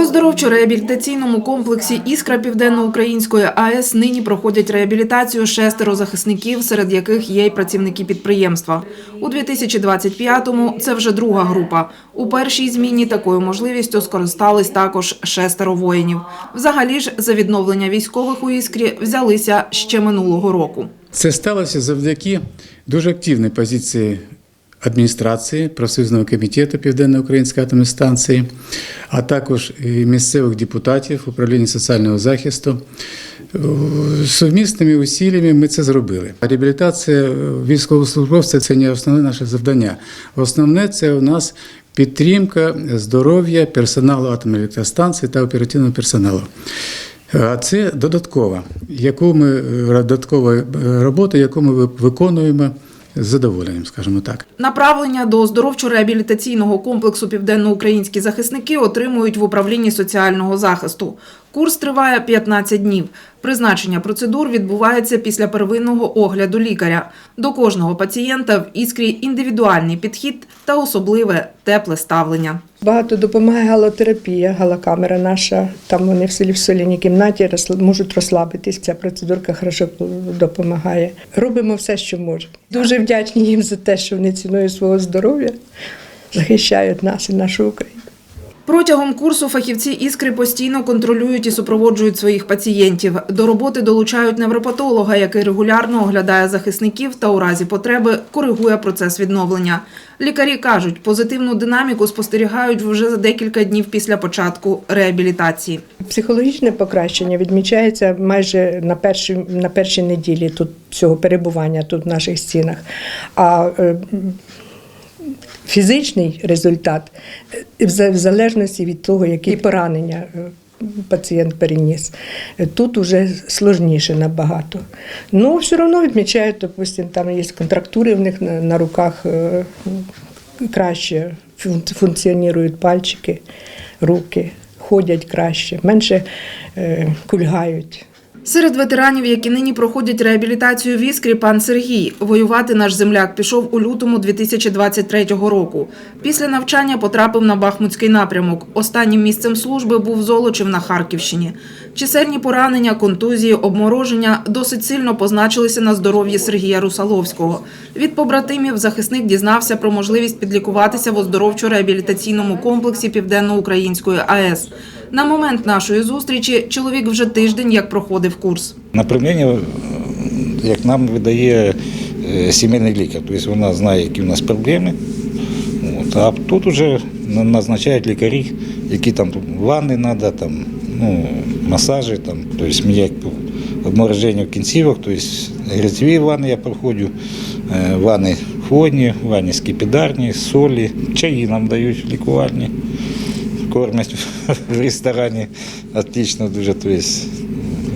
Оздоровчо-реабілітаційному комплексі Іскра Південноукраїнської АЕС нині проходять реабілітацію шестеро захисників, серед яких є й працівники підприємства. У 2025-му це вже друга група. У першій зміні такою можливістю скористались також шестеро воїнів. Взагалі ж за відновлення військових у Іскрі взялися ще минулого року. Це сталося завдяки дуже активній позиції адміністрації профсоюзного комітету Південно-Української атомної станції, а також і місцевих депутатів управління соціального захисту. Сумісними усиллями ми це зробили. Реабілітація військовослужбовця це не основне наше завдання. Основне це у нас підтримка здоров'я персоналу атомної електростанції та оперативного персоналу. А це додаткова, яку ми е, додаткова е, робота, яку ми виконуємо з задоволенням, скажімо так. Направлення до оздоровчо-реабілітаційного комплексу південноукраїнські захисники отримують в управлінні соціального захисту. Курс триває 15 днів. Призначення процедур відбувається після первинного огляду лікаря. До кожного пацієнта в іскрі індивідуальний підхід та особливе тепле ставлення. Багато допомагає галотерапія, галокамера наша. Там вони в селі в соліній кімнаті можуть розслабитись. Ця процедурка хорошо допомагає. Робимо все, що можемо. Дуже вдячні їм за те, що вони ціною свого здоров'я захищають нас і нашу Україну. Протягом курсу фахівці іскри постійно контролюють і супроводжують своїх пацієнтів. До роботи долучають невропатолога, який регулярно оглядає захисників та у разі потреби коригує процес відновлення. Лікарі кажуть, позитивну динаміку спостерігають вже за декілька днів після початку реабілітації. Психологічне покращення відмічається майже на першій, на першій неділі тут цього перебування тут в наших стінах. А е, фізичний результат е, в залежності від того, які поранення е, пацієнт переніс. Е, Тут уже сложніше набагато. Ну, все одно відмічають, допустим, там є контрактури в них на, на руках краще функціонують пальчики, руки, ходять краще, менше кульгають. Серед ветеранів, які нині проходять реабілітацію в іскрі, пан Сергій. Воювати наш земляк пішов у лютому 2023 року. Після навчання потрапив на Бахмутський напрямок. Останнім місцем служби був Золочів на Харківщині. Чисельні поранення, контузії, обмороження досить сильно позначилися на здоров'ї Сергія Русаловського. Від побратимів захисник дізнався про можливість підлікуватися в оздоровчо-реабілітаційному комплексі Південноукраїнської АЕС. На момент нашої зустрічі чоловік вже тиждень як проходив курс. Направлення, як нам видає е, сімейний лікар, тобто вона знає, які в нас проблеми. А тут вже назначають лікарі, які там ванни треба, там, ну, масажі, там, тобто мені обмороження в кінцівок, тобто грязьові ванни я проходжу, е, ванни ходні, ванни скипідарні, солі, чаї нам дають лікувальні. Кормять в ресторані отлично дуже, тобто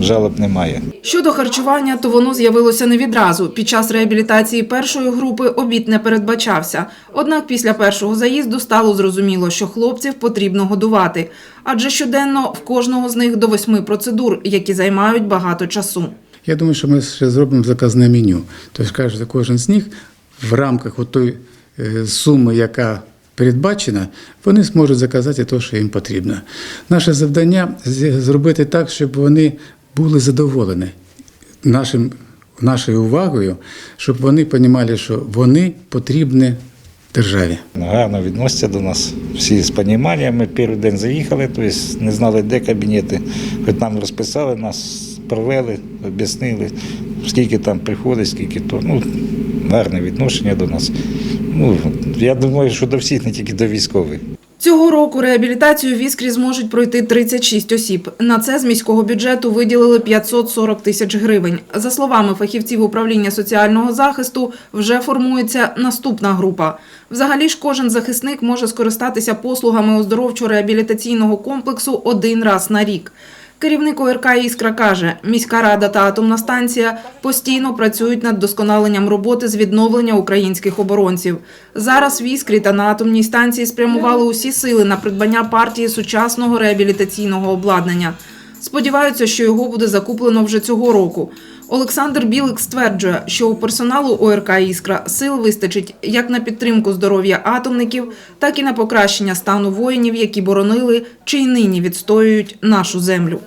жалоб немає. Щодо харчування, то воно з'явилося не відразу. Під час реабілітації першої групи обід не передбачався. Однак після першого заїзду стало зрозуміло, що хлопців потрібно годувати, адже щоденно в кожного з них до восьми процедур, які займають багато часу. Я думаю, що ми ще зробимо заказне меню. Тобто, каже, кожен з них в рамках тої суми, яка передбачена, вони зможуть заказати те, що їм потрібно. Наше завдання зробити так, щоб вони були задоволені нашим, нашою увагою, щоб вони розуміли, що вони потрібні державі. Гарно відносяться до нас. Всі з розумінням. Ми перший день заїхали, тобто не знали, де кабінети. Хоч нам розписали, нас провели, об'яснили, скільки там приходить, скільки то. Ну, гарне відношення до нас. Ну, я думаю, що до всіх, не тільки до військових. Цього року реабілітацію в Іскрі зможуть пройти 36 осіб. На це з міського бюджету виділили 540 тисяч гривень. За словами фахівців управління соціального захисту, вже формується наступна група. Взагалі ж кожен захисник може скористатися послугами оздоровчо-реабілітаційного комплексу один раз на рік. Керівник ОРК «Іскра» каже, міська рада та атомна станція постійно працюють над досконаленням роботи з відновлення українських оборонців. Зараз в «Іскрі» та на атомній станції спрямували усі сили на придбання партії сучасного реабілітаційного обладнання. Сподіваються, що його буде закуплено вже цього року. Олександр Білик стверджує, що у персоналу ОРК «Іскра» сил вистачить як на підтримку здоров'я атомників, так і на покращення стану воїнів, які боронили чи й нині відстоюють нашу землю.